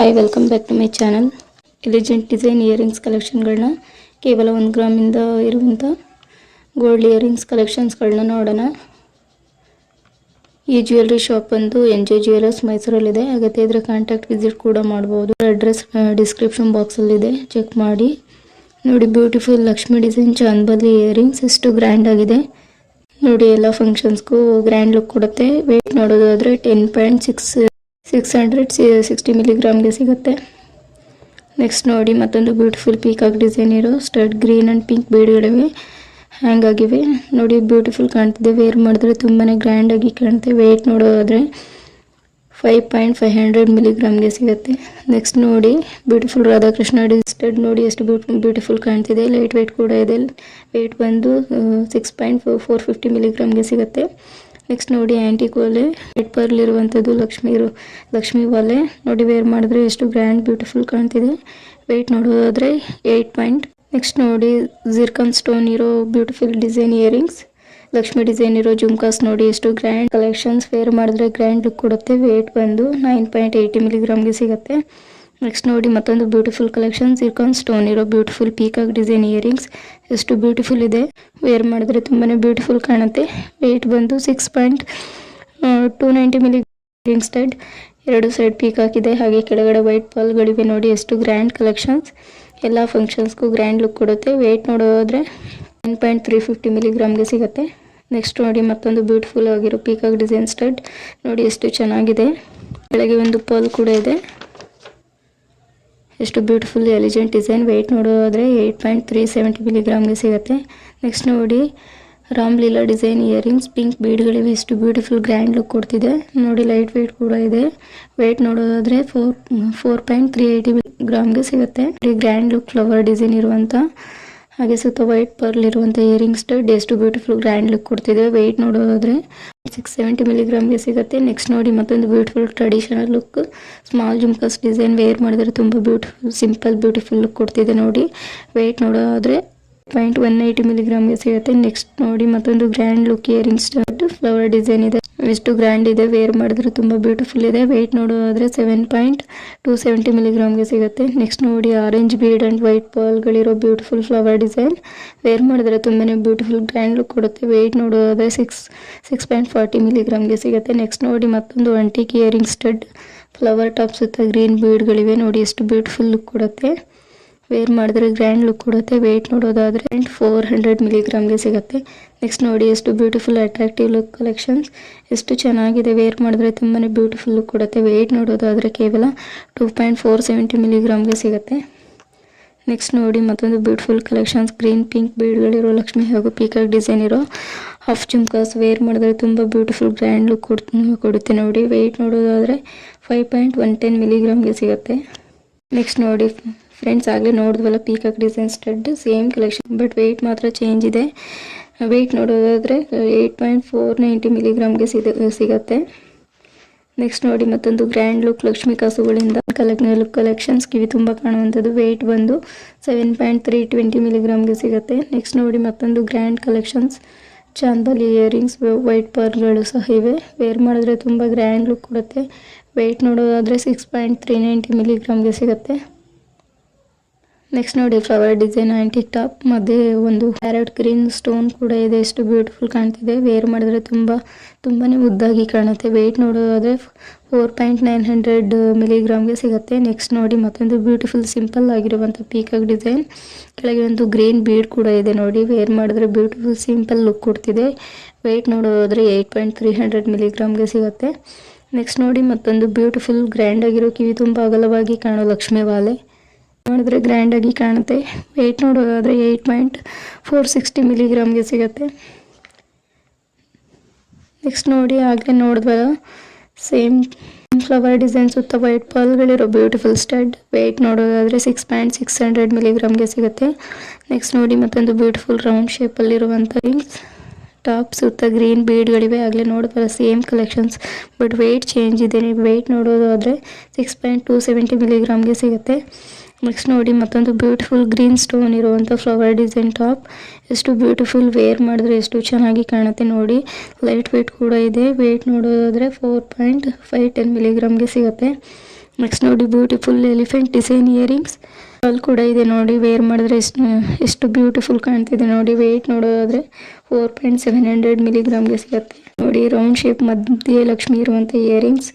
Hi welcome back to my channel elegant design earrings ಕಲೆಕ್ಷನ್ಗಳನ್ನ ಕೇವಲ ಒಂದು ಗ್ರಾಮಿಂದ ಇರುವಂಥ ಗೋಲ್ಡ್ ಇಯರಿಂಗ್ಸ್ ಕಲೆಕ್ಷನ್ಸ್ಗಳನ್ನ ನೋಡೋಣ. ಈ ಜ್ಯುವೆಲ್ರಿ ಶಾಪ್ ಒಂದು ಎನ್ ಜೆ ಜ್ಯುವೆಲರ್ಸ್ ಮೈಸೂರಲ್ಲಿದೆ. ಅಗತ್ಯ ಇದ್ರೆ ಕಾಂಟ್ಯಾಕ್ಟ್ ವಿಸಿಟ್ ಕೂಡ ಮಾಡ್ಬೋದು. ಅಡ್ರೆಸ್ ಡಿಸ್ಕ್ರಿಪ್ಷನ್ ಬಾಕ್ಸಲ್ಲಿದೆ ಚೆಕ್ ಮಾಡಿ. ನೋಡಿ beautiful Lakshmi design Chandbali earrings ಎಷ್ಟು ಗ್ರ್ಯಾಂಡ್ ಆಗಿದೆ. ನೋಡಿ, ಎಲ್ಲ ಫಂಕ್ಷನ್ಸ್ಗೂ ಗ್ರ್ಯಾಂಡ್ ಲುಕ್ ಕೊಡುತ್ತೆ. ವೆಯ್ಟ್ ನೋಡೋದಾದ್ರೆ ten point six six hundred C sixty ಮಿಲಿಗ್ರಾಮ್ಗೆ ಸಿಗುತ್ತೆ. ನೆಕ್ಸ್ಟ್ ನೋಡಿ, ಮತ್ತೊಂದು ಬ್ಯೂಟಿಫುಲ್ ಪೀಕಾಕ್ ಡಿಸೈನ್ ಇರೋ ಸ್ಟಡ್ ಗ್ರೀನ್ ಆ್ಯಂಡ್ ಪಿಂಕ್ ಬೀಡ್ಗಳಿವೆ ಹ್ಯಾಂಗ್ ಆಗಿವೆ. ನೋಡಿ ಬ್ಯೂಟಿಫುಲ್ ಕಾಣ್ತಿದೆ. ವೇರ್ ಮಾಡಿದ್ರೆ ತುಂಬಾ ಗ್ರ್ಯಾಂಡಾಗಿ ಕಾಣುತ್ತೆ ವೆಯ್ಟ್ ನೋಡೋದಾದರೆ ಫೈವ್ ಪಾಯಿಂಟ್ ಫೈವ್ ಹಂಡ್ರೆಡ್ ಮಿಲಿಗ್ರಾಮ್ಗೆ ಸಿಗುತ್ತೆ. ನೆಕ್ಸ್ಟ್ ನೋಡಿ ಬ್ಯೂಟಿಫುಲ್ ರಾಧಾಕೃಷ್ಣ ಡಿಸ್ಟೆಡ್ ನೋಡಿ, ಎಷ್ಟು ಬ್ಯೂಟಿಫುಲ್ ಕಾಣ್ತಿದೆ. ಲೈಟ್ ವೆಯ್ಟ್ ಕೂಡ ಇದೆ. ವೆಯ್ಟ್ ಬಂದು ಸಿಕ್ಸ್ ಪಾಯಿಂಟ್ ಫೋರ್ ಫಿಫ್ಟಿ ಮಿಲಿಗ್ರಾಮ್ಗೆ ಸಿಗುತ್ತೆ. ನೆಕ್ಸ್ಟ್ ನೋಡಿ ಆ್ಯಂಟಿಕ್ ಒಲೆ ರೆಡ್ ಪರ್ಲ್ ಇರುವಂಥದ್ದು ಲಕ್ಷ್ಮೀ ಇರು, ಲಕ್ಷ್ಮಿ ಒಲೆ. ನೋಡಿ ವೇರ್ ಮಾಡಿದ್ರೆ ಎಷ್ಟು ಗ್ರ್ಯಾಂಡ್ ಬ್ಯೂಟಿಫುಲ್ ಕಾಣ್ತಿದೆ. ವೆಯ್ಟ್ ನೋಡೋದಾದರೆ ಏಯ್ಟ್ ಪಾಯಿಂಟ್ ನೆಕ್ಸ್ಟ್ ನೋಡಿ ಜಿರ್ಕನ್ ಸ್ಟೋನ್ ಇರೋ beautiful design earrings Lakshmi design ಇರೋ ಜುಮ್ಕಾಸ್ ನೋಡಿ ಎಷ್ಟು ಗ್ರ್ಯಾಂಡ್ ಕಲೆಕ್ಷನ್ಸ್ ವೇರ್ ಮಾಡಿದ್ರೆ ಗ್ರ್ಯಾಂಡ್ ಲುಕ್ ಕೊಡುತ್ತೆ. ವೇಟ್ ಬಂದು ನೈನ್ ಪಾಯಿಂಟ್ ಏಯ್ಟಿ ಮಿಲಿಗ್ರಾಮ್ಗೆ ಸಿಗುತ್ತೆ. ನೆಕ್ಸ್ಟ್ ನೋಡಿ ಮತ್ತೊಂದು ಬ್ಯೂಟಿಫುಲ್ ಕಲೆಕ್ಷನ್ ಜಿರ್ಕಾನ್ ಸ್ಟೋನ್ ಇರೋ ಬ್ಯೂಟಿಫುಲ್ ಪೀಕಾಕ್ ಡಿಸೈನ್ ಇಯರಿಂಗ್ಸ್ ಎಷ್ಟು ಬ್ಯೂಟಿಫುಲ್ ಇದೆ. ವೇರ್ ಮಾಡಿದ್ರೆ ತುಂಬಾ ಬ್ಯೂಟಿಫುಲ್ ಕಾಣುತ್ತೆ. ವೆಯ್ಟ್ ಬಂದು six point two ninety milli earring stud ಎರಡು ಸೈಡ್ ಪೀಕಾಕ್ ಇದೆ. ಹಾಗೆ ಕೆಳಗಡೆ ವೈಟ್ ಪಾಲ್ಗಳಿವೆ ನೋಡಿ. ಎಷ್ಟು ಗ್ರ್ಯಾಂಡ್ ಕಲೆಕ್ಷನ್ಸ್ ಎಲ್ಲ ಫಂಕ್ಷನ್ಸ್ಗೂ ಗ್ರ್ಯಾಂಡ್ ಲುಕ್ ಕೊಡುತ್ತೆ. ವೆಯ್ಟ್ ನೋಡೋದ್ರೆ ಒನ್ ಪಾಯಿಂಟ್ ತ್ರೀ ಫಿಫ್ಟಿ ಮಿಲಿಗ್ರಾಮ್ಗೆ ಸಿಗುತ್ತೆ. ನೆಕ್ಸ್ಟ್ ನೋಡಿ ಮತ್ತೊಂದು ಬ್ಯೂಟಿಫುಲ್ ಆಗಿರೋ ಪೀಕಾಕ್ ಡಿಸೈನ್ ಸ್ಟಡ್ ನೋಡಿ ಎಷ್ಟು ಚೆನ್ನಾಗಿದೆ. ಕೆಳಗೆ ಒಂದು ಪಾಲ್ ಕೂಡ ಇದೆ. ಎಷ್ಟು ಬ್ಯೂಟಿಫುಲ್ ಎಲಿಜೆಂಟ್ ಡಿಸೈನ್ ವೆಯ್ಟ್ ನೋಡೋದಾದರೆ ಏಯ್ಟ್ ಪಾಯಿಂಟ್ ತ್ರೀ ಸೆವೆಂಟಿ ಮಿಲಿಗ್ರಾಮ್ಗೆ ಸಿಗುತ್ತೆ. ನೆಕ್ಸ್ಟ್ ನೋಡಿ ರಾಮ್ಲೀಲಾ ಡಿಸೈನ್ ಇಯರಿಂಗ್ಸ್ ಪಿಂಕ್ ಬೀಡ್ಗಳಿವೆ ಎಷ್ಟು ಬ್ಯೂಟಿಫುಲ್ ಗ್ರ್ಯಾಂಡ್ ಲುಕ್ ಕೊಡ್ತಿದೆ. ನೋಡಿ ಲೈಟ್ ವೆಯ್ಟ್ ಕೂಡ ಇದೆ. ವೆಯ್ಟ್ ನೋಡೋದಾದರೆ four four point three eighty ಗ್ರಾಮ್ಗೆ ಸಿಗುತ್ತೆ. ಗ್ರ್ಯಾಂಡ್ ಲುಕ್ ಫ್ಲವರ್ ಡಿಸೈನ್ ಇರುವಂಥ ಹಾಗೆ ಸುತ್ತ ವೈಟ್ ಪರ್ಲ್ ಇರುವಂಥ ಇಯರಿಂಗ್ಸ್ ಎಷ್ಟು ಬ್ಯೂಟಿಫುಲ್ ಗ್ರ್ಯಾಂಡ್ ಲುಕ್ ಕೊಡ್ತಿದೆ. ವೆಯ್ಟ್ ನೋಡೋದಾದ್ರೆ ಸಿಕ್ಸ್ ಸೆವೆಂಟಿ ಮಿಲಿಗ್ರಾಮ್ಗೆ ಸಿಗುತ್ತೆ. ನೆಕ್ಸ್ಟ್ ನೋಡಿ ಮತ್ತೊಂದು beautiful traditional look small jhumkas design wear ಮಾಡಿದರೆ ತುಂಬ ಬ್ಯೂಟಿಫುಲ್ ಸಿಂಪಲ್ ಬ್ಯೂಟಿಫುಲ್ ಲುಕ್ ಕೊಡ್ತಿದೆ ನೋಡಿ. ವೆಯ್ಟ್ ನೋಡೋದಾದ್ರೆ ಪಾಯಿಂಟ್ ಒನ್ ಏಯ್ಟಿ ಮಿಲಿಗ್ರಾಮ್ಗೆ ಸಿಗುತ್ತೆ. ನೆಕ್ಸ್ಟ್ ನೋಡಿ ಮತ್ತೊಂದು grand look earring stud flower design ಇದೆ. ಎಷ್ಟು ಗ್ರ್ಯಾಂಡ್ ಇದೆ ವೇರ್ ಮಾಡಿದ್ರೆ ತುಂಬ ಬ್ಯೂಟಿಫುಲ್ ಇದೆ. ವೆಯ್ಟ್ ನೋಡೋದಾದ್ರೆ ಸೆವೆನ್ ಪಾಯಿಂಟ್ ಟೂ ಸೆವೆಂಟಿ ಮಿಲಿಗ್ರಾಮ್ಗೆ ಸಿಗುತ್ತೆ. ನೆಕ್ಸ್ಟ್ ನೋಡಿ ಆರೆಂಜ್ ಬೀಡ್ ಆ್ಯಂಡ್ ವೈಟ್ ಪಾಲ್ಗಳಿರೋ ಬ್ಯೂಟಿಫುಲ್ ಫ್ಲವರ್ ಡಿಸೈನ್ ವೇರ್ ಮಾಡಿದ್ರೆ ತುಂಬಾ ಬ್ಯೂಟಿಫುಲ್ ಗ್ರ್ಯಾಂಡ್ ಲುಕ್ ಕೊಡುತ್ತೆ. ವೆಯ್ಟ್ ನೋಡೋದಾದ್ರೆ ಸಿಕ್ಸ್ ಸಿಕ್ಸ್ ಪಾಯಿಂಟ್ ಫಾರ್ಟಿ ಮಿಲಿಗ್ರಾಮ್ಗೆ ಸಿಗುತ್ತೆ. ನೆಕ್ಸ್ಟ್ ನೋಡಿ ಮತ್ತೊಂದು antique earring stud flower top ಸುತ್ತ ಗ್ರೀನ್ ಬೀಡ್ಗಳಿವೆ ನೋಡಿ ಎಷ್ಟು ಬ್ಯೂಟಿಫುಲ್ ಲುಕ್ ಕೊಡುತ್ತೆ. ವೇರ್ ಮಾಡಿದ್ರೆ ಗ್ರ್ಯಾಂಡ್ ಲುಕ್ ಕೊಡುತ್ತೆ. ವೆಯ್ಟ್ ನೋಡೋದಾದರೆ ಫೋರ್ ಹಂಡ್ರೆಡ್ ಮಿಲಿಗ್ರಾಮ್ಗೆ ಸಿಗುತ್ತೆ. ನೆಕ್ಸ್ಟ್ ನೋಡಿ ಎಷ್ಟು ಬ್ಯೂಟಿಫುಲ್ ಅಟ್ರಾಕ್ಟಿವ್ ಲುಕ್ ಕಲೆಕ್ಷನ್ಸ್ ಎಷ್ಟು ಚೆನ್ನಾಗಿದೆ ವೇರ್ ಮಾಡಿದ್ರೆ ತುಂಬಾ ಬ್ಯೂಟಿಫುಲ್ ಲುಕ್ ಕೊಡುತ್ತೆ. ವೆಯ್ಟ್ ನೋಡೋದಾದರೆ ಕೇವಲ ಟೂ ಪಾಯಿಂಟ್ ಫೋರ್ ಸೆವೆಂಟಿ ಮಿಲಿಗ್ರಾಮ್ಗೆ ಸಿಗುತ್ತೆ. ನೆಕ್ಸ್ಟ್ ನೋಡಿ ಮತ್ತೊಂದು ಬ್ಯೂಟಿಫುಲ್ ಕಲೆಕ್ಷನ್ಸ್ ಗ್ರೀನ್ ಪಿಂಕ್ ಬೀಡ್ಗಳಿರೋ ಲಕ್ಷ್ಮಿ ಹಾಗೂ ಪೀಕಾಕ್ ಡಿಸೈನ್ ಇರೋ ಹಾಫ್ ಜುಮ್ಕಾಸ್ ವೇರ್ ಮಾಡಿದ್ರೆ ತುಂಬ ಬ್ಯೂಟಿಫುಲ್ ಗ್ರ್ಯಾಂಡ್ ಲುಕ್ ಕೊಡ್, ಕೊಡುತ್ತೆ ನೋಡಿ. ವೆಯ್ಟ್ ನೋಡೋದಾದರೆ ಫೈವ್ ಪಾಯಿಂಟ್ ಒನ್ ಟೆನ್ ಮಿಲಿಗ್ರಾಮ್ಗೆ ಸಿಗುತ್ತೆ. ನೆಕ್ಸ್ಟ್ ನೋಡಿ ಫ್ರೆಂಡ್ಸ್ ಆಗಲೇ ನೋಡಿದ್ವಲ್ಲ peacock design stud same collection but weight ಮಾತ್ರ ಚೇಂಜ್ ಇದೆ. ವೆಯ್ಟ್ ನೋಡೋದಾದರೆ ಏಯ್ಟ್ ಪಾಯಿಂಟ್ ಫೋರ್ ನೈಂಟಿ ಮಿಲಿಗ್ರಾಮ್ಗೆ ಸಿಗುತ್ತೆ. ನೆಕ್ಸ್ಟ್ ನೋಡಿ, ಮತ್ತೊಂದು ಗ್ರ್ಯಾಂಡ್ ಲುಕ್ ಲಕ್ಷ್ಮೀ ಕಾಸುಗಳಿಂದ ಕಲೆಕ್ ಲುಕ್ ಕಲೆಕ್ಷನ್ಸ್ ಕಿವಿ ತುಂಬ ಕಾಣುವಂಥದ್ದು. ವೆಯ್ಟ್ ಬಂದು ಸೆವೆನ್ ಪಾಯಿಂಟ್ ತ್ರೀ ಟ್ವೆಂಟಿ ಮಿಲಿಗ್ರಾಮ್ಗೆ ಸಿಗುತ್ತೆ. ನೆಕ್ಸ್ಟ್ ನೋಡಿ, ಮತ್ತೊಂದು grand collections Chandbali earrings white ಪರ್ಲ್ಗಳು ಸಹ ಇವೆ. ವೇರ್ ಮಾಡಿದ್ರೆ ತುಂಬ ಗ್ರ್ಯಾಂಡ್ ಲುಕ್ ಕೊಡುತ್ತೆ. ವೆಯ್ಟ್ ನೋಡೋದಾದರೆ ಸಿಕ್ಸ್ ಪಾಯಿಂಟ್ ತ್ರೀ ನೈಂಟಿ ಮಿಲಿಗ್ರಾಮ್ಗೆ ಸಿಗುತ್ತೆ. ನೆಕ್ಸ್ಟ್ ನೋಡಿ ಫ್ಲವರ್ ಡಿಸೈನ್ ಆಂಟಿಕ್ ಟಾಪ್ ಮಧ್ಯೆ ಒಂದು ಕ್ಯಾರೆಟ್ ಗ್ರೀನ್ ಸ್ಟೋನ್ ಕೂಡ ಇದೆ. ಎಷ್ಟು ಬ್ಯೂಟಿಫುಲ್ ಕಾಣ್ತಿದೆ. ವೇರ್ ಮಾಡಿದ್ರೆ ತುಂಬ ತುಂಬಾ ಉದ್ದಾಗಿ ಕಾಣುತ್ತೆ. ವೆಯ್ಟ್ ನೋಡೋದಾದ್ರೆ ಫೋರ್ ಪಾಯಿಂಟ್ ನೈನ್ ಹಂಡ್ರೆಡ್ ಮಿಲಿಗ್ರಾಮ್ಗೆ ಸಿಗುತ್ತೆ. ನೆಕ್ಸ್ಟ್ ನೋಡಿ, ಮತ್ತೊಂದು ಬ್ಯೂಟಿಫುಲ್ ಸಿಂಪಲ್ ಆಗಿರುವಂಥ ಪೀಕಾಕ್ ಡಿಸೈನ್ ಕೆಳಗೆ ಒಂದು ಗ್ರೀನ್ ಬೀಡ್ ಕೂಡ ಇದೆ ನೋಡಿ. ವೇರ್ ಮಾಡಿದ್ರೆ ಬ್ಯೂಟಿಫುಲ್ ಸಿಂಪಲ್ ಲುಕ್ ಕೊಡ್ತಿದೆ. ವೆಯ್ಟ್ ನೋಡೋದಾದ್ರೆ ಏಯ್ಟ್ ಪಾಯಿಂಟ್ ತ್ರೀ ಹಂಡ್ರೆಡ್ ಮಿಲಿಗ್ರಾಮ್ಗೆ ಸಿಗುತ್ತೆ. ನೆಕ್ಸ್ಟ್ ನೋಡಿ, ಮತ್ತೊಂದು ಬ್ಯೂಟಿಫುಲ್ ಗ್ರ್ಯಾಂಡ್ ಆಗಿರೋ ಕಿವಿ ತುಂಬ ಅಗಲವಾಗಿ ಕಾಣೋ ಲಕ್ಷ್ಮೀ ವಾಲೆ. ನೋಡಿದ್ರೆ ಗ್ರ್ಯಾಂಡಾಗಿ ಕಾಣುತ್ತೆ. ವೆಯ್ಟ್ ನೋಡೋದಾದರೆ ಏಯ್ಟ್ ಪಾಯಿಂಟ್ ಫೋರ್ ಸಿಕ್ಸ್ಟಿ ಮಿಲಿಗ್ರಾಮ್ಗೆ ಸಿಗುತ್ತೆ. ನೆಕ್ಸ್ಟ್ ನೋಡಿ ಆಗಲೇ ನೋಡಿದ್ವಲ್ಲ ಸೇಮ್ ಫ್ಲವರ್ ಡಿಸೈನ್ ಸುತ್ತ ವೈಟ್ ಪಾಲ್ಗಳಿರೋ ಬ್ಯೂಟಿಫುಲ್ ಸ್ಟಡ್ ವೆಯ್ಟ್ ನೋಡೋದಾದರೆ ಸಿಕ್ಸ್ ಪಾಯಿಂಟ್ ಸಿಕ್ಸ್ ಹಂಡ್ರೆಡ್ ಮಿಲಿಗ್ರಾಮ್ಗೆ ಸಿಗುತ್ತೆ. ನೆಕ್ಸ್ಟ್ ನೋಡಿ, ಮತ್ತೊಂದು ಬ್ಯೂಟಿಫುಲ್ ರೌಂಡ್ ಶೇಪಲ್ಲಿರುವಂಥ ರಿಂಗ್ಸ್ ಟಾಪ್ ಸುತ್ತ ಗ್ರೀನ್ ಬೀಡ್ಗಳಿವೆ ಆಗಲೇ ನೋಡಿದ್ವಲ್ಲ same collections but weight change ಇದೆ. ನೀವು ವೆಯ್ಟ್ ನೋಡೋದಾದರೆ ಸಿಕ್ಸ್ ಪಾಯಿಂಟ್ ಟೂ ಸೆವೆಂಟಿ ಮಿಲಿಗ್ರಾಮ್ಗೆ ಸಿಗುತ್ತೆ. ನೆಕ್ಸ್ಟ್ ನೋಡಿ, ಮತ್ತೊಂದು ಬ್ಯೂಟಿಫುಲ್ ಗ್ರೀನ್ ಸ್ಟೋನ್ ಇರುವಂಥ ಫ್ಲವರ್ ಡಿಸೈನ್ ಟಾಪ್ ಎಷ್ಟು ಬ್ಯೂಟಿಫುಲ್ ವೇರ್ ಮಾಡಿದ್ರೆ ಎಷ್ಟು ಚೆನ್ನಾಗಿ ಕಾಣುತ್ತೆ ನೋಡಿ. ಲೈಟ್ ವೆಯ್ಟ್ ಕೂಡ ಇದೆ. ವೆಯ್ಟ್ ನೋಡೋದಾದರೆ ಫೋರ್ ಪಾಯಿಂಟ್ ಫೈವ್ ಟೆನ್ ಮಿಲಿಗ್ರಾಮ್ಗೆ ಸಿಗುತ್ತೆ. ನೆಕ್ಸ್ಟ್ ನೋಡಿ ಬ್ಯೂಟಿಫುಲ್ ಎಲಿಫೆಂಟ್ ಡಿಸೈನ್ ಇಯರಿಂಗ್ಸ್ ಅಲ್ಲಿ ಕೂಡ ಇದೆ ನೋಡಿ. ವೇರ್ ಮಾಡಿದ್ರೆ ಎಷ್ಟು ಎಷ್ಟು ಬ್ಯೂಟಿಫುಲ್ ಕಾಣ್ತಿದೆ ನೋಡಿ. ವೆಯ್ಟ್ ನೋಡೋದಾದರೆ ಫೋರ್ ಪಾಯಿಂಟ್ ಸೆವೆನ್ ಹಂಡ್ರೆಡ್ ಮಿಲಿಗ್ರಾಮ್ಗೆ ಸಿಗುತ್ತೆ. ನೋಡಿ ರೌಂಡ್ ಶೇಪ್ ಮಧ್ಯೆ ಲಕ್ಷ್ಮಿ ಇರುವಂಥ ಇಯರಿಂಗ್ಸ್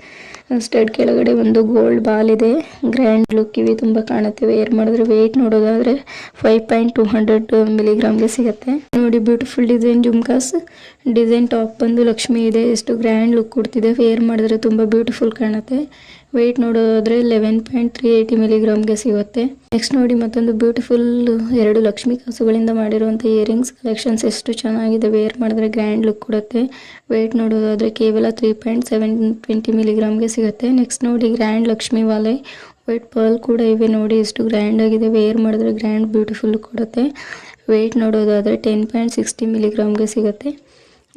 ಸ್ಟಡ್ ಕೆಳಗಡೆ ಒಂದು ಗೋಲ್ಡ್ ಬಾಲ್ ಇದೆ. ಗ್ರ್ಯಾಂಡ್ ಲುಕ್ ಇವೆ, ತುಂಬ ಕಾಣುತ್ತೆ ವೇರ್ ಮಾಡಿದ್ರೆ ವೆಯ್ಟ್ ನೋಡೋದಾದ್ರೆ ಫೈವ್ ಪಾಯಿಂಟ್ ಟೂ ಹಂಡ್ರೆಡ್ ಮಿಲಿಗ್ರಾಮ್ಗೆ ಸಿಗುತ್ತೆ. ನೋಡಿ beautiful design jhumkas. Design top ಬಂದು ಲಕ್ಷ್ಮಿ ಇದೆ. ಎಷ್ಟು ಗ್ರ್ಯಾಂಡ್ ಲುಕ್ ಕೊಡ್ತಿದೆ. ವೇರ್ ಮಾಡಿದ್ರೆ ತುಂಬ ಬ್ಯೂಟಿಫುಲ್ ಕಾಣುತ್ತೆ. ವೆಯ್ಟ್ ನೋಡೋದಾದ್ರೆ ಲೆವೆನ್ ಪಾಯಿಂಟ್ ತ್ರೀ ಏಯ್ಟಿ ಮಿಲಿಗ್ರಾಮ್ಗೆ ಸಿಗುತ್ತೆ. ನೆಕ್ಸ್ಟ್ ನೋಡಿ ಮತ್ತೊಂದು ಬ್ಯೂಟಿಫುಲ್ ಎರಡು ಲಕ್ಷ್ಮಿ ಕಾಸುಗಳಿಂದ ಮಾಡಿರುವಂಥ ಇಯರಿಂಗ್ಸ್ ಕಲೆಕ್ಷನ್ಸ್ ಎಷ್ಟು ಚೆನ್ನಾಗಿದೆ. ವೇರ್ ಮಾಡಿದ್ರೆ ಗ್ರ್ಯಾಂಡ್ ಲುಕ್ ಕೊಡುತ್ತೆ. ವೆಯ್ಟ್ ನೋಡೋದಾದರೆ ಕೇವಲ ತ್ರೀ ಪಾಯಿಂಟ್ ಸೆವೆನ್ ಟ್ವೆಂಟಿ ಮಿಲಿಗ್ರಾಮ್ಗೆ ಸಿಗುತ್ತೆ. ನೆಕ್ಸ್ಟ್ ನೋಡಿ ಗ್ರ್ಯಾಂಡ್ ಲಕ್ಷ್ಮಿ ವಾಲೆ. ವೈಟ್ ಪರ್ಲ್ ಕೂಡ ಇವೆ ನೋಡಿ. ಎಷ್ಟು ಗ್ರ್ಯಾಂಡ್ ಆಗಿದೆ. ವೇರ್ ಮಾಡಿದ್ರೆ ಗ್ರ್ಯಾಂಡ್ ಬ್ಯೂಟಿಫುಲ್ ಕೊಡುತ್ತೆ. ವೆಯ್ಟ್ ನೋಡೋದಾದರೆ ಟೆನ್ ಪಾಯಿಂಟ್ ಸಿಕ್ಸ್ಟಿ ಮಿಲಿಗ್ರಾಮ್ಗೆ ಸಿಗುತ್ತೆ.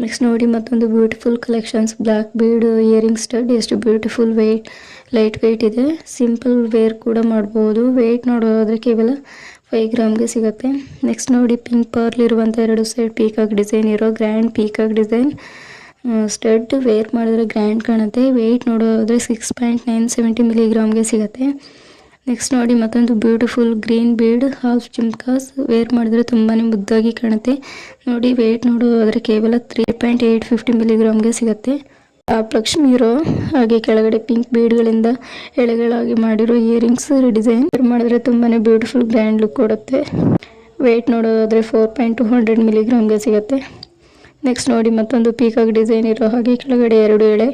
ನೆಕ್ಸ್ಟ್ ನೋಡಿ ಮತ್ತೊಂದು beautiful collections black bead earring stud ಎಷ್ಟು ಬ್ಯೂಟಿಫುಲ್ ವೆಯ್ಟ್ ಲೈಟ್ ವೆಯ್ಟ್ ಇದೆ. ಸಿಂಪಲ್ ವೇರ್ ಕೂಡ ಮಾಡ್ಬೋದು. ವೆಯ್ಟ್ ನೋಡೋದಾದ್ರೆ ಕೇವಲ ಫೈವ್ ಗ್ರಾಮ್ಗೆ ಸಿಗುತ್ತೆ. ನೆಕ್ಸ್ಟ್ ನೋಡಿ ಪಿಂಕ್ ಪರ್ಲ್ ಇರುವಂಥ ಎರಡು ಸೈಡ್ ಪೀಕಾಕ್ ಡಿಸೈನ್ ಇರೋ grand peacock design stud wear ಮಾಡಿದ್ರೆ ಗ್ರ್ಯಾಂಡ್ ಕಾಣುತ್ತೆ. ವೆಯ್ಟ್ ನೋಡೋದಾದ್ರೆ ಸಿಕ್ಸ್ ಪಾಯಿಂಟ್ ನೈನ್ ಸೆವೆಂಟಿ ಮಿಲಿಗ್ರಾಮ್ಗೆ ಸಿಗುತ್ತೆ. ನೆಕ್ಸ್ಟ್ ನೋಡಿ ಮತ್ತೊಂದು beautiful green bead half jhumkas wear ಮಾಡಿದ್ರೆ ತುಂಬಾ ಮುದ್ದಾಗಿ ಕಾಣುತ್ತೆ. ನೋಡಿ ವೆಯ್ಟ್ ನೋಡೋದಾದ್ರೆ ಕೇವಲ ತ್ರೀ ಪಾಯಿಂಟ್ ಏಯ್ಟ್ ಫಿಫ್ಟಿ ಮಿಲಿಗ್ರಾಮ್ಗೆ ಸಿಗುತ್ತೆ. ಟಾಪ್ ಲಕ್ಷ್ಮಿ ಇರೋ ಹಾಗೆ ಕೆಳಗಡೆ ಪಿಂಕ್ ಬೀಡ್ಗಳಿಂದ ಎಳೆಗಳಾಗಿ ಮಾಡಿರೋ ಇಯರಿಂಗ್ಸ್ ಡಿಸೈನ್ ವೇರ್ ಮಾಡಿದ್ರೆ ತುಂಬಾ ಬ್ಯೂಟಿಫುಲ್ ಗ್ರ್ಯಾಂಡ್ ಲುಕ್ ಕೊಡುತ್ತೆ. ವೆಯ್ಟ್ ನೋಡೋದಾದ್ರೆ ಫೋರ್ ಪಾಯಿಂಟ್ ಟು ಹಂಡ್ರೆಡ್ ಮಿಲಿಗ್ರಾಮ್ಗೆ ಸಿಗುತ್ತೆ. ನೆಕ್ಸ್ಟ್ ನೋಡಿ ಮತ್ತೊಂದು ಪೀಕಾಕ್ ಡಿಸೈನ್ ಇರೋ ಹಾಗೆ ಕೆಳಗಡೆ ಎರಡು ಎಳೆ.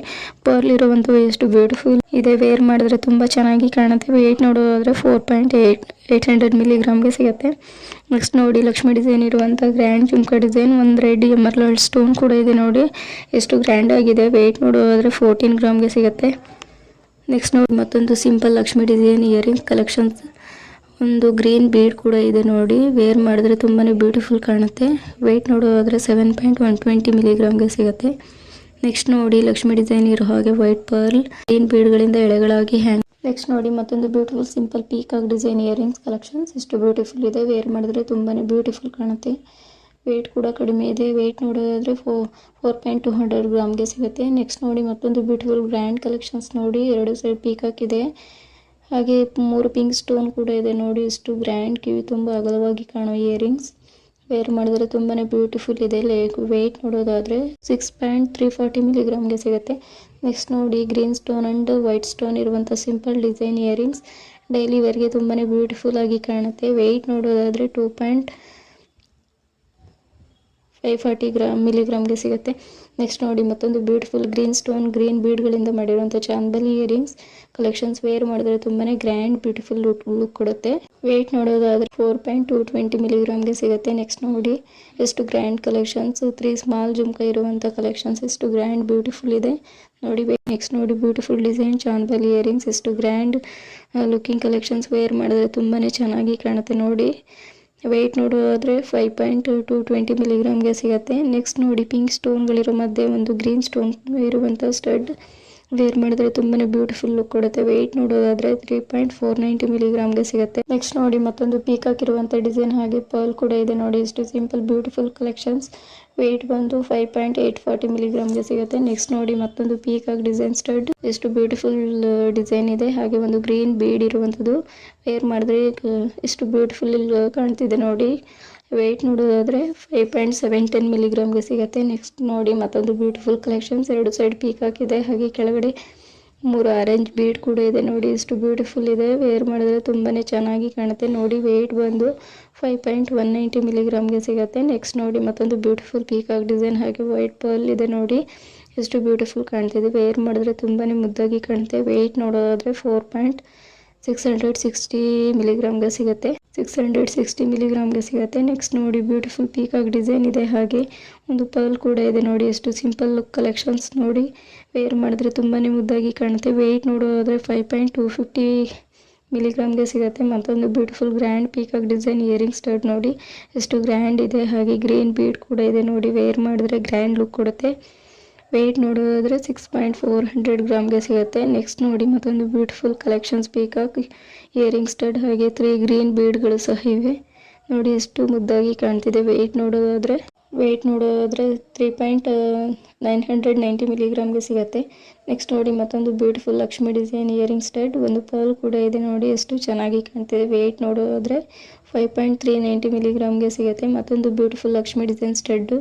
ಪರ್ಲ್ ಇರುವಂಥವು ಎಷ್ಟು ಬ್ಯೂಟಿಫುಲ್ ಇದೆ ವೇರ್ ಮಾಡಿದ್ರೆ ತುಂಬ ಚೆನ್ನಾಗಿ ಕಾಣುತ್ತೆ. ವೆಯ್ಟ್ ನೋಡೋದಾದ್ರೆ four point eight eight hundred ಮಿಲಿಗ್ರಾಮ್ಗೆ ಸಿಗುತ್ತೆ. ನೆಕ್ಸ್ಟ್ ನೋಡಿ ಲಕ್ಷ್ಮಿ ಡಿಸೈನ್ ಇರುವಂಥ ಗ್ರ್ಯಾಂಡ್ ಜುಮ್ಕಾ ಡಿಸೈನ್ ಒಂದು ರೆಡ್ ಎಮರ್ಲಲ್ ಸ್ಟೋನ್ ಕೂಡ ಇದೆ ನೋಡಿ. ಎಷ್ಟು ಗ್ರ್ಯಾಂಡ್ ಆಗಿದೆ. ವೆಯ್ಟ್ ನೋಡೋದಾದ್ರೆ ಫೋರ್ಟೀನ್ ಗ್ರಾಮ್ಗೆ ಸಿಗುತ್ತೆ. ನೆಕ್ಸ್ಟ್ ನೋಡಿ ಮತ್ತೊಂದು simple Lakshmi design earring collections ಒಂದು ಗ್ರೀನ್ ಬೀಡ್ ಕೂಡ ಇದೆ ನೋಡಿ. ವೇರ್ ಮಾಡಿದ್ರೆ ತುಂಬಾ ಬ್ಯೂಟಿಫುಲ್ ಕಾಣುತ್ತೆ. ವೆಯ್ಟ್ ನೋಡೋದಾದ್ರೆ ಸೆವೆನ್ ಪಾಯಿಂಟ್ ಒನ್ ಟ್ವೆಂಟಿ ಮಿಲಿಗ್ರಾಮ್ಗೆ ಸಿಗುತ್ತೆ. ನೆಕ್ಸ್ಟ್ ನೋಡಿ ಲಕ್ಷ್ಮಿ ಡಿಸೈನ್ ಇರೋ ಹಾಗೆ ವೈಟ್ ಪರ್ಲ್ ಗ್ರೀನ್ ಬೀಡ್ಗಳಿಂದ ಎಳೆಗಳಾಗಿ ಹ್ಯಾಂಗ್ ನೆಕ್ಸ್ಟ್ ನೋಡಿ ಮತ್ತೊಂದು beautiful simple peacock design earrings collections ಎಷ್ಟು ಬ್ಯೂಟಿಫುಲ್ ಇದೆ. ವೇರ್ ಮಾಡಿದ್ರೆ ತುಂಬಾ ಬ್ಯೂಟಿಫುಲ್ ಕಾಣುತ್ತೆ. ವೆಯ್ಟ್ ಕೂಡ ಕಡಿಮೆ ಇದೆ. ವೆಯ್ಟ್ ನೋಡೋದಾದ್ರೆ ಫೋ ಫೋರ್ ಪಾಯಿಂಟ್ ಟು ಹಂಡ್ರೆಡ್ ಗ್ರಾಮ್ಗೆ ಸಿಗುತ್ತೆ. ನೆಕ್ಸ್ಟ್ ನೋಡಿ ಮತ್ತೊಂದು ಬ್ಯೂಟಿಫುಲ್ ಗ್ರ್ಯಾಂಡ್ ಕಲೆಕ್ಷನ್ಸ್ ನೋಡಿ. ಎರಡು ಸೈಡ್ ಪೀಕಾಕ್ ಇದೆ. ಹಾಗೆ ಮೂರು ಪಿಂಕ್ ಸ್ಟೋನ್ ಕೂಡ ಇದೆ ನೋಡಿ. ಇಷ್ಟು ಗ್ರ್ಯಾಂಡ್ ಕಿವಿ ತುಂಬ ಅಗಲವಾಗಿ ಕಾಣೋ ಇಯರಿಂಗ್ಸ್ ವೇರ್ ಮಾಡಿದ್ರೆ ತುಂಬಾ ಬ್ಯೂಟಿಫುಲ್ ಇದೆ. ಲೇಕ್ ವೆಯ್ಟ್ ನೋಡೋದಾದರೆ ಸಿಕ್ಸ್ ಪಾಯಿಂಟ್ ತ್ರೀ ಫಾರ್ಟಿ ಮಿಲಿಗ್ರಾಮ್ಗೆ ಸಿಗುತ್ತೆ. ನೆಕ್ಸ್ಟ್ ನೋಡಿ green stone and white stone ಇರುವಂಥ ಸಿಂಪಲ್ ಡಿಸೈನ್ ಇಯರಿಂಗ್ಸ್ ಡೈಲಿ ವೇರ್ಗೆ ತುಂಬಾ ಬ್ಯೂಟಿಫುಲ್ ಆಗಿ ಕಾಣುತ್ತೆ. ವೆಯ್ಟ್ ನೋಡೋದಾದರೆ two point five forty gram ಮಿಲಿಗ್ರಾಮ್ಗೆ ಸಿಗುತ್ತೆ. ನೆಕ್ಸ್ಟ್ ನೋಡಿ, ಮತ್ತೊಂದು ಬ್ಯೂಟಿಫುಲ್ ಗ್ರೀನ್ ಸ್ಟೋನ್ ಗ್ರೀನ್ ಬೀಡ್ಗಳಿಂದ ಮಾಡಿರುವಂಥ ಚಾಂದಲಿ ಇಯರಿಂಗ್ಸ್ ಕಲೆಕ್ಷನ್ಸ್ ವೇರ್ ಮಾಡಿದ್ರೆ ತುಂಬಾ ಗ್ರ್ಯಾಂಡ್ ಬ್ಯೂಟಿಫುಲ್ ಲುಕ್ ಕೊಡುತ್ತೆ. ವೆಯ್ಟ್ ನೋಡೋದಾದ್ರೆ ಫೋರ್ ಪಾಯಿಂಟ್ ಟು ಟ್ವೆಂಟಿ ಮಿಲಿಗ್ರಾಮ್ಗೆ ಸಿಗುತ್ತೆ. ನೆಕ್ಸ್ಟ್ ನೋಡಿ, ಎಷ್ಟು grand collections three small jhumka ಇರುವಂಥ ಕಲೆಕ್ಷನ್ಸ್ ಎಷ್ಟು ಗ್ರ್ಯಾಂಡ್ ಬ್ಯೂಟಿಫುಲ್ ಇದೆ. ನೋಡಿ ನೆಕ್ಸ್ಟ್ ನೋಡಿ ಬ್ಯೂಟಿಫುಲ್ ಡಿಸೈನ್ ಚಾಂದಲಿ ಇಯರಿಂಗ್ಸ್ ಎಷ್ಟು ಗ್ರ್ಯಾಂಡ್ ಲುಕಿಂಗ್ ಕಲೆಕ್ಷನ್ಸ್ ವೇರ್ ಮಾಡಿದ್ರೆ ತುಂಬಾ ಚೆನ್ನಾಗಿ ಕಾಣುತ್ತೆ. ನೋಡಿ ವೆಯ್ಟ್ ನೋಡೋದಾದರೆ ಫೈವ್ ಪಾಯಿಂಟ್ ಟು ಟ್ವೆಂಟಿ ಮಿಲಿಗ್ರಾಮ್ಗೆ ಸಿಗುತ್ತೆ. ನೆಕ್ಸ್ಟ್ ನೋಡಿ ಪಿಂಕ್ ಸ್ಟೋನ್ಗಳಿರೋ ಮಧ್ಯೆ ಒಂದು ಗ್ರೀನ್ ಸ್ಟೋನ್ ಇರುವಂಥ ಸ್ಟಡ್ ವೇರ್ ಮಾಡಿದ್ರೆ ತುಂಬಾನೇ ಬ್ಯೂಟಿಫುಲ್ ಲುಕ್ ಕೊಡುತ್ತೆ. ವೆಯ್ಟ್ ನೋಡೋದಾದ್ರೆ ತ್ರೀ ಪಾಯಿಂಟ್ ಫೋರ್ ನೈಂಟಿ ಮಿಲಿಗ್ರಾಮ್ಗೆ ಸಿಗುತ್ತೆ. ನೆಕ್ಸ್ಟ್ ನೋಡಿ ಮತ್ತೊಂದು ಪೀಕ್ ಹಾಕಿರುವಂಥ ಡಿಸೈನ್ ಹಾಗೆ ಪರ್ಲ್ ಕೂಡ ಇದೆ ನೋಡಿ. ಇಷ್ಟು ಸಿಂಪಲ್ ಬ್ಯೂಟಿಫುಲ್ ಕಲೆಕ್ಷನ್ಸ್ ವೆಯ್ಟ್ ಬಂದು ಫೈವ್ ಪಾಯಿಂಟ್ ಏಯ್ಟ್ ಫಾರ್ಟಿ ಮಿಲಿಗ್ರಾಮ್ಗೆ ಸಿಗುತ್ತೆ. ನೆಕ್ಸ್ಟ್ ನೋಡಿ ಮತ್ತೊಂದು ಪೀಕಾಕ್ ಡಿಸೈನ್ ಸ್ಟಡ್ ಎಷ್ಟು ಬ್ಯೂಟಿಫುಲ್ ಡಿಸೈನ್ ಇದೆ. ಹಾಗೆ ಒಂದು ಗ್ರೀನ್ ಬೀಡ್ ಇರುವಂಥದ್ದು ವೇರ್ ಮಾಡಿದ್ರೆ ಎಷ್ಟು ಬ್ಯೂಟಿಫುಲ್ ಕಾಣ್ತಿದೆ ನೋಡಿ. ವೆಯ್ಟ್ ನೋಡೋದಾದರೆ ಫೈವ್ ಪಾಯಿಂಟ್ ಸೆವೆನ್ ಟೆನ್ ಮಿಲಿಗ್ರಾಮ್ಗೆ ಸಿಗುತ್ತೆ. ನೆಕ್ಸ್ಟ್ ನೋಡಿ ಮತ್ತೊಂದು ಬ್ಯೂಟಿಫುಲ್ ಕಲೆಕ್ಷನ್ಸ್ ಎರಡು ಸೈಡ್ ಪೀಕ್ ಹಾಕಿದೆ. ಹಾಗೆ ಕೆಳಗಡೆ ಮೂರು ಆರೆಂಜ್ ಬೀಟ್ ಕೂಡ ಇದೆ. ನೋಡಿ ಇಷ್ಟು ಬ್ಯೂಟಿಫುಲ್ ಇದೆ. ವೇರ್ ಮಾಡಿದ್ರೆ ತುಂಬಾ ಚೆನ್ನಾಗಿ ಕಾಣುತ್ತೆ. ನೋಡಿ ವೆಯ್ಟ್ ಬಂದು ಫೈವ್ ಪಾಯಿಂಟ್ ಒನ್ ನೈಂಟಿ ಮಿಲಿಗ್ರಾಮ್ಗೆ ಸಿಗುತ್ತೆ. ನೆಕ್ಸ್ಟ್ ನೋಡಿ ಮತ್ತೊಂದು ಬ್ಯೂಟಿಫುಲ್ ಪೀಕಾಕ್ ಡಿಸೈನ್ ಹಾಗೆ ವೈಟ್ ಪರ್ಲ್ ಇದೆ. ನೋಡಿ ಎಷ್ಟು ಬ್ಯೂಟಿಫುಲ್ ಕಾಣ್ತಿದೆ ವೇರ್ ಮಾಡಿದ್ರೆ ತುಂಬಾ ಮುದ್ದಾಗಿ ಕಾಣುತ್ತೆ. ವೆಯ್ಟ್ ನೋಡೋದಾದರೆ four point six hundred sixty ಮಿಲಿಗ್ರಾಮ್ಗೆ ಸಿಗುತ್ತೆ. ಸಿಕ್ಸ್ ಹಂಡ್ರೆಡ್ ಸಿಕ್ಸ್ಟಿ ಮಿಲಿಗ್ರಾಮ್ಗೆ ಸಿಗುತ್ತೆ. ನೆಕ್ಸ್ಟ್ ನೋಡಿ ಬ್ಯೂಟಿಫುಲ್ ಪೀಕಾಕ್ ಡಿಸೈನ್ ಇದೆ ಹಾಗೆ. ಒಂದು ಪರ್ಲ್ ಕೂಡ ಇದೆ ನೋಡಿ, ಎಷ್ಟು ಸಿಂಪಲ್ ಲುಕ್ ಕಲೆಕ್ಷನ್ಸ್ ನೋಡಿ. ವೇರ್ ಮಾಡಿದ್ರೆ ತುಂಬಾ ಮುದ್ದಾಗಿ ಕಾಣುತ್ತೆ. ವೆಯ್ಟ್ ನೋಡೋದಾದರೆ ಫೈವ್ ಪಾಯಿಂಟ್ ಟು ಫಿಫ್ಟಿ ಮಿಲಿಗ್ರಾಮ್ಗೆ ಸಿಗುತ್ತೆ. ಮತ್ತೊಂದು beautiful grand peacock design earring stud ನೋಡಿ. ಎಷ್ಟು ಗ್ರ್ಯಾಂಡ್ ಇದೆ ಹಾಗೆ ಗ್ರೀನ್ ಬೀಡ್ ಕೂಡ ಇದೆ ನೋಡಿ. ವೇರ್ ಮಾಡಿದ್ರೆ ಗ್ರ್ಯಾಂಡ್ ಲುಕ್ ಕೊಡುತ್ತೆ. ವೆಯ್ಟ್ ನೋಡೋದಾದರೆ ಸಿಕ್ಸ್ ಪಾಯಿಂಟ್ ಫೋರ್ ಹಂಡ್ರೆಡ್ ಗ್ರಾಮ್ಗೆ ಸಿಗುತ್ತೆ. ನೆಕ್ಸ್ಟ್ ನೋಡಿ ಮತ್ತೊಂದು beautiful collections peacock earring stud ಹಾಗೆ ತ್ರೀ ಗ್ರೀನ್ ಬೀಡ್ಗಳು ಸಹ ಇವೆ. ನೋಡಿ ಎಷ್ಟು ಮುದ್ದಾಗಿ ಕಾಣ್ತಿದೆ ವೆಯ್ಟ್ ನೋಡೋದಾದರೆ ವೆಯ್ಟ್ ನೋಡೋದಾದ್ರೆ three point nine hundred ninety ಮಿಲಿಗ್ರಾಮ್ಗೆ ಸಿಗುತ್ತೆ. ನೆಕ್ಸ್ಟ್ ನೋಡಿ ಮತ್ತೊಂದು beautiful Lakshmi design earring stud ಒಂದು ಪರ್ಲ್ ಕೂಡ ಇದೆ ನೋಡಿ, ಎಷ್ಟು ಚೆನ್ನಾಗಿ ಕಾಣ್ತಿದೆ ವೆಯ್ಟ್ ನೋಡೋದಾದ್ರೆ ಫೈವ್ ಪಾಯಿಂಟ್ ತ್ರೀ ನೈಂಟಿ ಮಿಲಿಗ್ರಾಮ್ಗೆ ಸಿಗುತ್ತೆ. ಮತ್ತೊಂದು ಬ್ಯೂಟಿಫುಲ್ ಲಕ್ಷ್ಮಿ ಡಿಸೈನ್ ಸ್ಟಡ್ಡು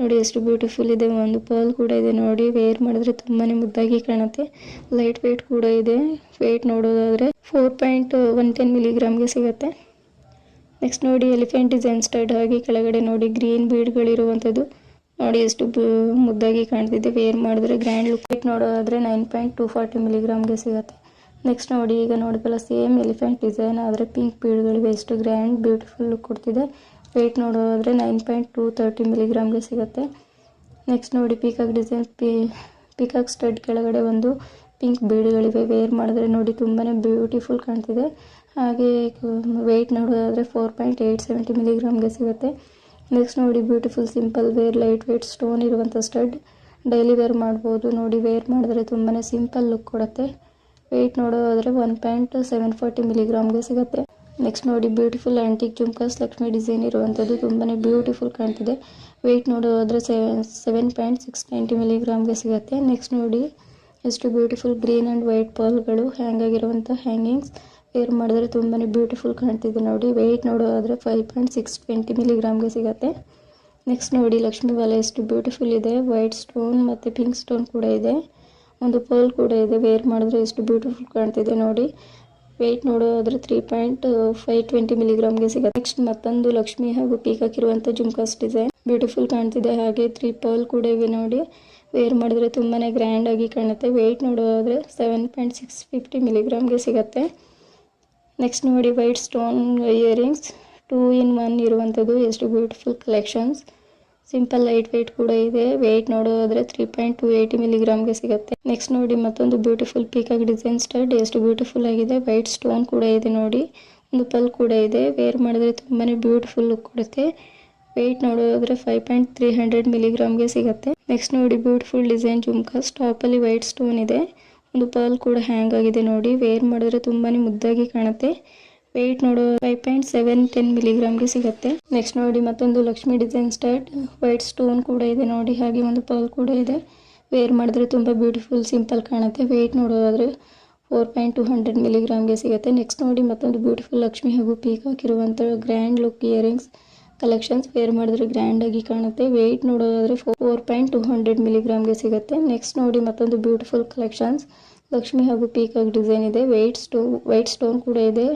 ನೋಡಿ ಎಷ್ಟು ಬ್ಯೂಟಿಫುಲ್ ಇದೆ. ಒಂದು ಪರ್ಲ್ ಕೂಡ ಇದೆ. ನೋಡಿ ವೇರ್ ಮಾಡಿದ್ರೆ ತುಂಬಾ ಮುದ್ದಾಗಿ ಕಾಣುತ್ತೆ. ಲೈಟ್ ವೇಟ್ ಕೂಡ ಇದೆ. ವೇಟ್ ನೋಡೋದಾದ್ರೆ ಫೋರ್ ಪಾಯಿಂಟ್ ಒನ್ ಟೆನ್ ಮಿಲಿಗ್ರಾಮ್ಗೆ ಸಿಗುತ್ತೆ. ನೆಕ್ಸ್ಟ್ ನೋಡಿ ಎಲಿಫೆಂಟ್ ಡಿಸೈನ್ ಸ್ಟಡ್ ಹಾಗೆ ಕೆಳಗಡೆ ನೋಡಿ ಗ್ರೀನ್ ಬೀಡ್ಗಳಿರುವಂಥದ್ದು. ನೋಡಿ ಎಷ್ಟು ಮುದ್ದಾಗಿ ಕಾಣ್ತಿದೆ. ವೇರ್ ಮಾಡಿದ್ರೆ ಗ್ರ್ಯಾಂಡ್ ಲುಕ್. ನೋಡೋದಾದ್ರೆ ನೈನ್ ಪಾಯಿಂಟ್ ಟೂ ಫಾರ್ಟಿ ಮಿಲಿಗ್ರಾಮ್ಗೆ ಸಿಗುತ್ತೆ. ನೆಕ್ಸ್ಟ್ ನೋಡಿ, ಈಗ ನೋಡಿದ್ವಲ್ಲ ಸೇಮ್ ಎಲಿಫೆಂಟ್ ಡಿಸೈನ್ ಆದರೆ ಪಿಂಕ್ ಬೀಡ್ಗಳಿವೆ ಎಷ್ಟು ಗ್ರ್ಯಾಂಡ್ ಬ್ಯೂಟಿಫುಲ್ ಲುಕ್ ಕೊಡ್ತಿದೆ. ವೆಯ್ಟ್ ನೋಡೋದಾದರೆ ನೈನ್ ಪಾಯಿಂಟ್ ಟೂ ತರ್ಟಿ ಮಿಲಿಗ್ರಾಮ್ಗೆ ಸಿಗುತ್ತೆ. ನೆಕ್ಸ್ಟ್ ನೋಡಿ peacock design P peacock stud ಕೆಳಗಡೆ ಒಂದು ಪಿಂಕ್ ಬೀಡ್ಗಳಿವೆ ವೇರ್ ಮಾಡಿದ್ರೆ ನೋಡಿ ತುಂಬಾ ಬ್ಯೂಟಿಫುಲ್ ಕಾಣ್ತಿದೆ. ಹಾಗೆ ವೆಯ್ಟ್ ನೋಡೋದಾದರೆ ಫೋರ್ ಪಾಯಿಂಟ್ ಏಯ್ಟ್ ಸೆವೆಂಟಿ ಮಿಲಿಗ್ರಾಮ್ಗೆ ಸಿಗುತ್ತೆ. ನೆಕ್ಸ್ಟ್ ನೋಡಿ beautiful simple wear light weight stone ಇರುವಂಥ ಸ್ಟಡ್ ಡೈಲಿ ವೇರ್ ಮಾಡ್ಬೋದು. ನೋಡಿ ವೇರ್ ಮಾಡಿದ್ರೆ ತುಂಬಾ ಸಿಂಪಲ್ ಲುಕ್ ಕೊಡುತ್ತೆ. ವೆಯ್ಟ್ ನೋಡೋದಾದರೆ ಒನ್ ಪಾಯಿಂಟ್ ಸೆವೆನ್ ಫಾರ್ಟಿ ಮಿಲಿಗ್ರಾಮ್ಗೆ ಸಿಗುತ್ತೆ. ನೆಕ್ಸ್ಟ್ ನೋಡಿ beautiful antique jhumkas Lakshmi design ಇರುವಂಥದ್ದು ತುಂಬಾ ಬ್ಯೂಟಿಫುಲ್ ಕಾಣ್ತಿದೆ. ವೆಯ್ಟ್ ನೋಡೋದಾದರೆ seven seven point six ninety ಮಿಲಿಗ್ರಾಮ್ಗೆ ಸಿಗುತ್ತೆ. ನೆಕ್ಸ್ಟ್ ನೋಡಿ, ಎಷ್ಟು ಬ್ಯೂಟಿಫುಲ್ ಗ್ರೀನ್ ಆ್ಯಂಡ್ ವೈಟ್ ಪರ್ಲ್ಗಳು ಹ್ಯಾಂಗ್ ಆಗಿರುವಂಥ ಹ್ಯಾಂಗಿಂಗ್ಸ್ ವೇರ್ ಮಾಡಿದ್ರೆ ತುಂಬಾ ಬ್ಯೂಟಿಫುಲ್ ಕಾಣ್ತಿದೆ ನೋಡಿ. ವೆಯ್ಟ್ ನೋಡೋದಾದರೆ ಫೈವ್ ಪಾಯಿಂಟ್ ಸಿಕ್ಸ್ ಟ್ವೆಂಟಿ ಮಿಲಿಗ್ರಾಮ್ಗೆ ಸಿಗುತ್ತೆ. ನೆಕ್ಸ್ಟ್ ನೋಡಿ, ಲಕ್ಷ್ಮಿ ಬಾಲ ಎಷ್ಟು ಬ್ಯೂಟಿಫುಲ್ ಇದೆ. ವೈಟ್ ಸ್ಟೋನ್ ಮತ್ತು ಪಿಂಕ್ ಸ್ಟೋನ್ ಕೂಡ ಇದೆ. ಒಂದು ಪರ್ಲ್ ಕೂಡ ಇದೆ. ವೇರ್ ಮಾಡಿದ್ರೆ ಎಷ್ಟು ಬ್ಯೂಟಿಫುಲ್ ಕಾಣ್ತಿದೆ ನೋಡಿ. ವೆಯ್ಟ್ ನೋಡೋದಾದ್ರೆ ತ್ರೀ ಪಾಯಿಂಟ್ ಫೈವ್ ಟ್ವೆಂಟಿ ಮಿಲಿಗ್ರಾಮ್ಗೆ ಸಿಗುತ್ತೆ. ನೆಕ್ಸ್ಟ್ ಮತ್ತೊಂದು ಲಕ್ಷ್ಮಿ ಹಾಗೂ ಪೀಕ್ ಹಾಕಿರುವಂಥ ಜುಮ್ಕಾಸ್ ಡಿಸೈನ್ ಬ್ಯೂಟಿಫುಲ್ ಕಾಣ್ತಿದೆ. ಹಾಗೆ ತ್ರೀ ಪರ್ಲ್ ಕೂಡ ಇವೆ ನೋಡಿ. ವೇರ್ ಮಾಡಿದ್ರೆ ತುಂಬಾ ಗ್ರ್ಯಾಂಡ್ ಆಗಿ ಕಾಣುತ್ತೆ. ವೆಯ್ಟ್ ನೋಡೋದಾದ್ರೆ ಸೆವೆನ್ ಪಾಯಿಂಟ್ ಸಿಕ್ಸ್ ಫಿಫ್ಟಿ ಮಿಲಿಗ್ರಾಮ್ಗೆ ಸಿಗುತ್ತೆ. ನೆಕ್ಸ್ಟ್ ನೋಡಿ white stone earrings two in one ಇರುವಂಥದ್ದು ಎಷ್ಟು beautiful collections simple light weight ಕೂಡ ಇದೆ. ವೆಯ್ಟ್ ನೋಡೋದಾದ್ರೆ ತ್ರೀ ಪಾಯಿಂಟ್ ಟು ಏಯ್ಟಿ ಮಿಲಿಗ್ರಾಮ್ಗೆ ಸಿಗುತ್ತೆ. ನೆಕ್ಸ್ಟ್ ನೋಡಿ ಮತ್ತೊಂದು ಬ್ಯೂಟಿಫುಲ್ ಪೀಕಾಗಿ ಡಿಸೈನ್ ಸ್ಟಡ್ ಎಷ್ಟು ಬ್ಯೂಟಿಫುಲ್ ಆಗಿದೆ. ವೈಟ್ ಸ್ಟೋನ್ ಕೂಡ ಇದೆ ನೋಡಿ. ಒಂದು ಪಲ್ ಕೂಡ ಇದೆ. ವೇರ್ ಮಾಡಿದ್ರೆ ತುಂಬಾ ಬ್ಯೂಟಿಫುಲ್ ಲುಕ್ ಕೊಡುತ್ತೆ. ವೆಯ್ಟ್ ನೋಡೋದಾದ್ರೆ ಫೈವ್ ಪಾಯಿಂಟ್ ತ್ರೀ ಹಂಡ್ರೆಡ್ ಮಿಲಿಗ್ರಾಮ್ಗೆ ಸಿಗುತ್ತೆ. ನೆಕ್ಸ್ಟ್ ನೋಡಿ ಬ್ಯೂಟಿಫುಲ್ ಡಿಸೈನ್ ಜುಮ್ಕಾಸ್ ಟಾಪಲ್ಲಿ ವೈಟ್ ಸ್ಟೋನ್ ಇದೆ. ಒಂದು ಪರ್ಲ್ ಕೂಡ ಹ್ಯಾಂಗ್ ಆಗಿದೆ ನೋಡಿ. ವೇರ್ ಮಾಡಿದ್ರೆ ತುಂಬಾ ಮುದ್ದಾಗಿ ಕಾಣುತ್ತೆ. ವೆಯ್ಟ್ ನೋಡು ಫೈವ್ ಪಾಯಿಂಟ್ ಸೆವೆನ್ ಟೆನ್ ಮಿಲಿಗ್ರಾಮ್ಗೆ ಸಿಗುತ್ತೆ. ನೆಕ್ಸ್ಟ್ ನೋಡಿ ಮತ್ತೊಂದು Lakshmi design start white stone ಕೂಡ ಇದೆ ನೋಡಿ, ಹಾಗೆ ಒಂದು ಪರ್ಲ್ ಕೂಡ ಇದೆ. ವೇರ್ ಮಾಡಿದ್ರೆ ತುಂಬ ಬ್ಯೂಟಿಫುಲ್ ಸಿಂಪಲ್ ಕಾಣುತ್ತೆ. ವೆಯ್ಟ್ ನೋಡೋದಾದರೆ ಫೋರ್ ಪಾಯಿಂಟ್ ಟು ಹಂಡ್ರೆಡ್ ಮಿಲಿಗ್ರಾಮ್ಗೆ ಸಿಗುತ್ತೆ. ನೆಕ್ಸ್ಟ್ ನೋಡಿ ಮತ್ತೊಂದು ಬ್ಯೂಟಿಫುಲ್ ಲಕ್ಷ್ಮಿ ಹಾಗೂ ಪೀಕ್ ಹಾಕಿರುವಂಥ grand look earrings collections wear ಮಾಡಿದ್ರೆ ಗ್ರ್ಯಾಂಡ್ ಆಗಿ ಕಾಣುತ್ತೆ. ವೆಯ್ಟ್ ನೋಡೋದಾದರೆ ಫೋರ್ ಪಾಯಿಂಟ್ ಟು ಹಂಡ್ರೆಡ್ ಮಿಲಿಗ್ರಾಮ್ಗೆ ಸಿಗುತ್ತೆ. ನೆಕ್ಸ್ಟ್ ನೋಡಿ ಮತ್ತೊಂದು ಬ್ಯೂಟಿಫುಲ್ ಕಲೆಕ್ಷನ್ಸ್ ಲಕ್ಷ್ಮಿ ಹಾಗೂ ಪೀಕಾಕ್ ಡಿಸೈನ್ ಇದೆ. ವೈಟ್ ಸ್ಟೋ ವೈಟ್ ಸ್ಟೋನ್ ಕೂಡ ಇದೆ.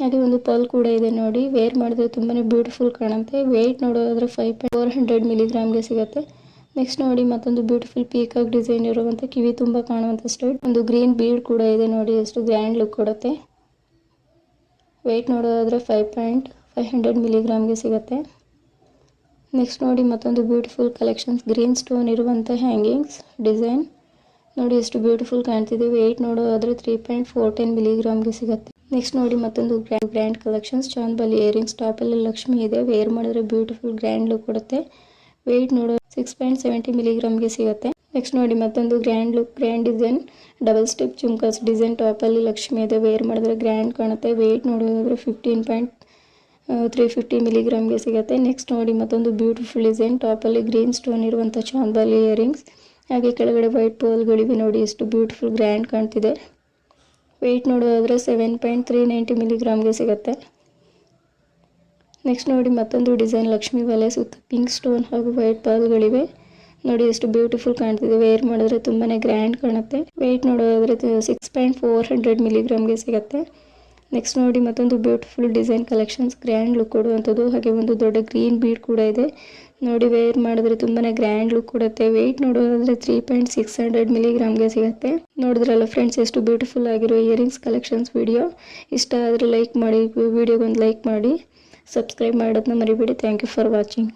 ಹಾಗೆ ಒಂದು ಪಲ್ ಕೂಡ ಇದೆ ನೋಡಿ. ವೇರ್ ಮಾಡಿದ್ರೆ ತುಂಬಾ ಬ್ಯೂಟಿಫುಲ್ ಕಾಣುತ್ತೆ. ವೆಯ್ಟ್ ನೋಡೋದಾದ್ರೆ ಫೈವ್ ಪಾಯಿಂಟ್ ಫೋರ್ ಹಂಡ್ರೆಡ್ ಮಿಲಿಗ್ರಾಮ್ಗೆ ಸಿಗುತ್ತೆ. ನೆಕ್ಸ್ಟ್ ನೋಡಿ ಮತ್ತೊಂದು ಬ್ಯೂಟಿಫುಲ್ ಪೀಕಾಕ್ ಡಿಸೈನ್ ಇರುವಂಥ ಕಿವಿ ತುಂಬಾ ಕಾಣುವಂಥ ಸ್ಟೈಲ್ ಒಂದು ಗ್ರೀನ್ ಬೀಡ್ ಕೂಡ ಇದೆ ನೋಡಿ. ಎಷ್ಟು ಗ್ರ್ಯಾಂಡ್ ಲುಕ್ ಕೊಡುತ್ತೆ. ವೆಯ್ಟ್ ನೋಡೋದಾದ್ರೆ ಫೈವ್ ಪಾಯಿಂಟ್ ಫೈವ್ ಹಂಡ್ರೆಡ್ ಮಿಲಿಗ್ರಾಮ್ಗೆ ಸಿಗುತ್ತೆ. ನೆಕ್ಸ್ಟ್ ನೋಡಿ ಮತ್ತೊಂದು ಬ್ಯೂಟಿಫುಲ್ ಕಲೆಕ್ಷನ್ಸ್ ಗ್ರೀನ್ ಸ್ಟೋನ್ ಇರುವಂತ ಹ್ಯಾಂಗಿಂಗ್ಸ್ ಡಿಸೈನ್ ನೋಡಿ ಎಷ್ಟು ಬ್ಯೂಟಿಫುಲ್ ಕಾಣ್ತಿದೆ. ವೆಯ್ಟ್ ನೋಡೋದಾದ್ರೆ ತ್ರೀ ಪಾಯಿಂಟ್ ಫೋರ್ ಟೆನ್ ಮಿಲಿಗ್ರಾಮ್ಗೆ ಸಿಗುತ್ತೆ. ನೆಕ್ಸ್ಟ್ ನೋಡಿ ಮತ್ತೊಂದು grand grand collections chandbali earrings ಟಾಪಲ್ಲಿ Lakshmi ಇದೆ. ವೇರ್ ಮಾಡಿದ್ರೆ ಬ್ಯೂಟಿಫುಲ್ ಗ್ರ್ಯಾಂಡ್ ಲುಕ್ ಕೊಡುತ್ತೆ. ವೆಯ್ಟ್ ನೋಡೋ ಸಿಕ್ಸ್ ಪಾಯಿಂಟ್ ಸೆವೆಂಟಿ ಮಿಲಿಗ್ರಾಮ್ಗೆ ಸಿಗುತ್ತೆ. ನೆಕ್ಸ್ಟ್ ನೋಡಿ ಮತ್ತೊಂದು grand look grand design double step jhumkas design ಟಾಪಲ್ಲಿ Lakshmi ಇದೆ. ವೇರ್ ಮಾಡಿದ್ರೆ ಗ್ರ್ಯಾಂಡ್ ಕಾಣುತ್ತೆ. ವೆಯ್ಟ್ ನೋಡೋದಾದ್ರೆ ಫಿಫ್ಟೀನ್ ಪಾಯಿಂಟ್ ತ್ರೀ ಫಿಫ್ಟಿ ಮಿಲಿಗ್ರಾಮ್ಗೆ ಸಿಗುತ್ತೆ. ನೆಕ್ಸ್ಟ್ ನೋಡಿ ಮತ್ತೊಂದು ಬ್ಯೂಟಿಫುಲ್ ಡಿಸೈನ್ ಟಾಪಲ್ಲಿ ಗ್ರೀನ್ ಸ್ಟೋನ್ ಇರುವಂಥ ಚಾಂದಾಲಿ ಇಯರಿಂಗ್ಸ್ ಹಾಗೆ ಕೆಳಗಡೆ ವೈಟ್ ಪೋಲ್ಗಳಿವೆ ನೋಡಿ. ಎಷ್ಟು ಬ್ಯೂಟಿಫುಲ್ ಗ್ರ್ಯಾಂಡ್ ಕಾಣ್ತಿದೆ. ವೆಯ್ಟ್ ನೋಡೋದಾದರೆ ಸೆವೆನ್ ಪಾಯಿಂಟ್ ತ್ರೀ ನೈಂಟಿ ಮಿಲಿಗ್ರಾಮ್ಗೆ ಸಿಗುತ್ತೆ. ನೆಕ್ಸ್ಟ್ ನೋಡಿ ಮತ್ತೊಂದು ಡಿಸೈನ್ ಲಕ್ಷ್ಮಿ ವಲೆ ಸುತ್ತ ಪಿಂಕ್ ಸ್ಟೋನ್ ಹಾಗೂ ವೈಟ್ ಪಾಲ್ಗಳಿವೆ ನೋಡಿ ಎಷ್ಟು ಬ್ಯೂಟಿಫುಲ್ ಕಾಣ್ತಿದೆ. ವೇರ್ ಮಾಡಿದ್ರೆ ತುಂಬಾ ಗ್ರ್ಯಾಂಡ್ ಕಾಣುತ್ತೆ. ವೆಯ್ಟ್ ನೋಡೋದಾದರೆ ಸಿಕ್ಸ್ ಪಾಯಿಂಟ್ ಫೋರ್ ಹಂಡ್ರೆಡ್ ಮಿಲಿಗ್ರಾಮ್ಗೆ ಸಿಗುತ್ತೆ. ನೆಕ್ಸ್ಟ್ ನೋಡಿ ಮತ್ತೊಂದು beautiful design collections grand look ಕೊಡುವಂಥದ್ದು. ಹಾಗೆ ಒಂದು ದೊಡ್ಡ ಗ್ರೀನ್ ಬೀಡ್ ಕೂಡ ಇದೆ. ನೋಡಿ ವೇರ್ ಮಾಡಿದ್ರೆ ತುಂಬಾನೇ ಗ್ರ್ಯಾಂಡ್ ಲುಕ್ ಕೊಡುತ್ತೆ. ವೆಯ್ಟ್ ನೋಡೋದಾದ್ರೆ ತ್ರೀ ಪಾಯಿಂಟ್ ಸಿಕ್ಸ್ ಹಂಡ್ರೆಡ್ ಮಿಲಿಗ್ರಾಮ್ಗೆ ಸಿಗುತ್ತೆ. ನೋಡಿದ್ರಲ್ಲ ಫ್ರೆಂಡ್ಸ್ ಎಷ್ಟು ಬ್ಯೂಟಿಫುಲ್ ಆಗಿರೋ ಇಯರಿಂಗ್ಸ್ ಕಲೆಕ್ಷನ್ಸ್ ವಿಡಿಯೋ ಇಷ್ಟ ಆದರೆ ಲೈಕ್ ಮಾಡಿ ವಿಡಿಯೋಗೊಂದು ಲೈಕ್ ಮಾಡಿ. ಸಬ್ಸ್ಕ್ರೈಬ್ ಮಾಡೋದನ್ನ ಮರಿಬೇಡಿ. Thank you for watching